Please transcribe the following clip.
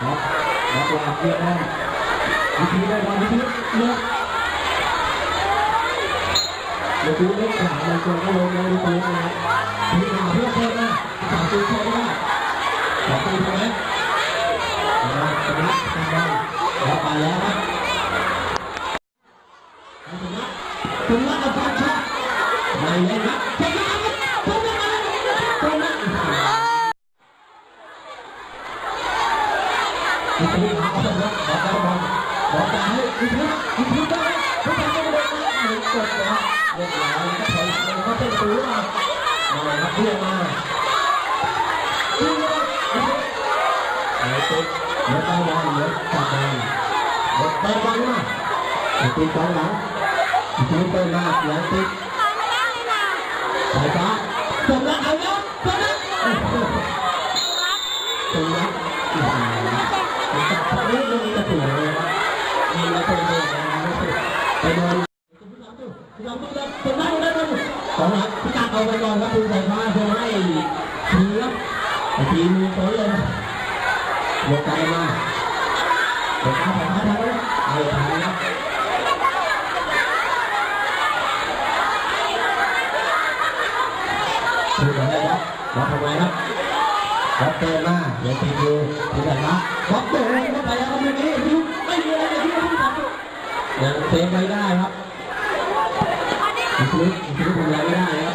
ครับรับวางเพียงได้วิธีได้บอลวิธีเลือกเดี๋ยวดูเล็กขาเลยตัวก็ลงเลยดูตัวเลยทีมหาเพื่อเพิ่มนะสามตัวเขาได้สองตัวใช่ไหมนะชนะทำได้แล้วไปแล้วครับชนะชนะกับการชาไม่เลยครับชนะ อีกทีหาเอาครับบอกได้บอลบอกได้ให้อีกทีอีกทีได้ผู้ชายก็ไม่ได้นะหนึ่งกดนะเรียบร้อยแล้วก็ถอยหลังเลยเขาเป็นตัวมามาครับเพื่อนมายิงเลยไอ้ตุ๊กเดี๋ยวได้บอลเดี๋ยวจับบอลเดี๋ยวได้บอลมาไอ้ตีกองหลังอีกทีเปิดมาเสียงติ๊กสายฟ้าจบแล้วเอาแล้วจบแล้วโอ้โหจบแล้ว ผมจับพอนี้มันจะถูเลยนะมีมาเป็นเลยนะไปโดนเราต้องได้ตรงนั้นได้ไหมสองหลังพี่ตาเอาไปก่อนครับคุณสายฟ้าเพื่อให้ทีครับไอทีมตัวเลยยกไกลมาเด็กขายฟ้าทำแล้วไม่ทันครับดูหน่อยนะครับรับทำไมครับรับเตะมาเดี๋ยวทีดูทีไหนมารับเตะ เซฟไว้ได้ครับลุกลุกทำอะไรไม่ได้